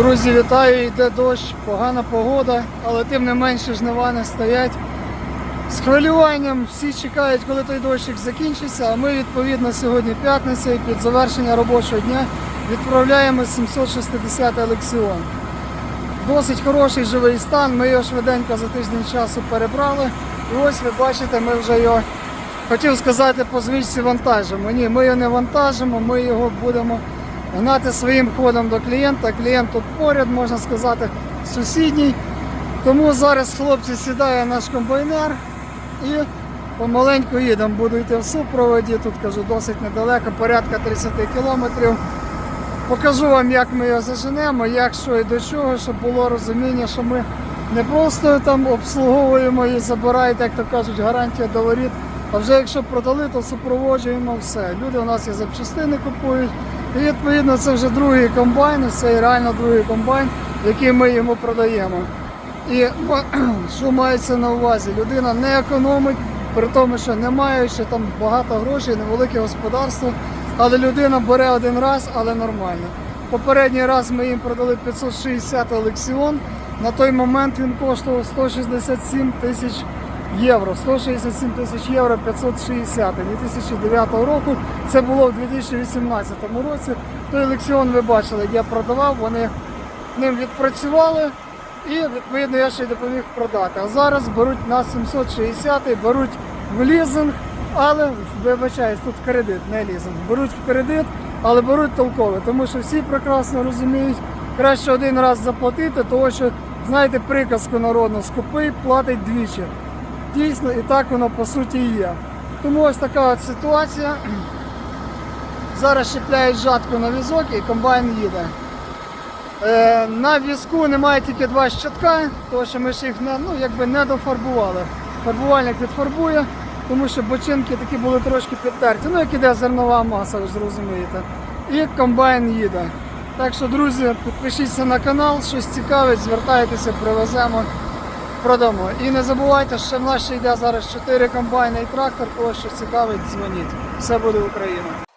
Друзі, вітаю, йде дощ, погана погода, але тим не менше жнива не стоять. З хвилюванням всі чекають, коли той дощик закінчиться, а ми відповідно сьогодні п'ятниця і під завершення робочого дня відправляємо 760 елексіон. Досить хороший живий стан, ми його швиденько за тиждень часу перебрали. І ось ви бачите, ми вже його, хотів сказати, по звичці вантажимо. Ні, ми його не вантажимо, ми його будемо гнати своїм ходом до клієнта. Клієнт тут поряд, можна сказати, сусідній. Тому зараз хлопці сідає наш комбайнер і помаленьку їдемо. Буду йти в супроводі. Тут кажу досить недалеко, порядка 30 кілометрів. Покажу вам, як ми його заженемо, як що і до чого, щоб було розуміння, що ми не просто там обслуговуємо і забираєте, як то кажуть, гарантія до воріт. А вже якщо продали, то супроводжуємо все. Люди у нас і запчастини купують. І відповідно це вже другий комбайн, це реально другий комбайн, який ми йому продаємо. І що мається на увазі? Людина не економить, при тому, що не маючи там багато грошей, невелике господарство, але людина бере один раз, але нормально. Попередній раз ми їм продали 560 елексіон. На той момент він коштував 167 тисяч євро. 167 тисяч євро 560 2009 року. Це було в 2018 році. Той елексіон ви бачили, я продавав, вони ним відпрацювали і відповідно я ще й допоміг продати. А зараз беруть на 760, беруть в лізинг, але вибачаюсь, тут кредит, не лізинг. Беруть в кредит, але беруть толково, тому що всі прекрасно розуміють, краще один раз заплатити, тому що знаєте приказку народну, скупий платить двічі. Дійсно, і так воно по суті є. Тому ось така от ситуація. Зараз щепляють жатку на візок і комбайн їде. Е, на візку немає тільки два щитка, тому що ми ж їх не, ну, якби не дофарбували. Фарбувальник відфарбує, тому що бочинки такі були трошки підтерті. Ну, як іде зернова маса, ви ж. І комбайн їде. Так що, друзі, підпишіться на канал, щось цікавить, звертайтеся, привеземо, продамо. І не забувайте, що в нас ще йде зараз 4 комбайни і трактор, Коли щось цікавить, дзвоніть. Все буде Україна.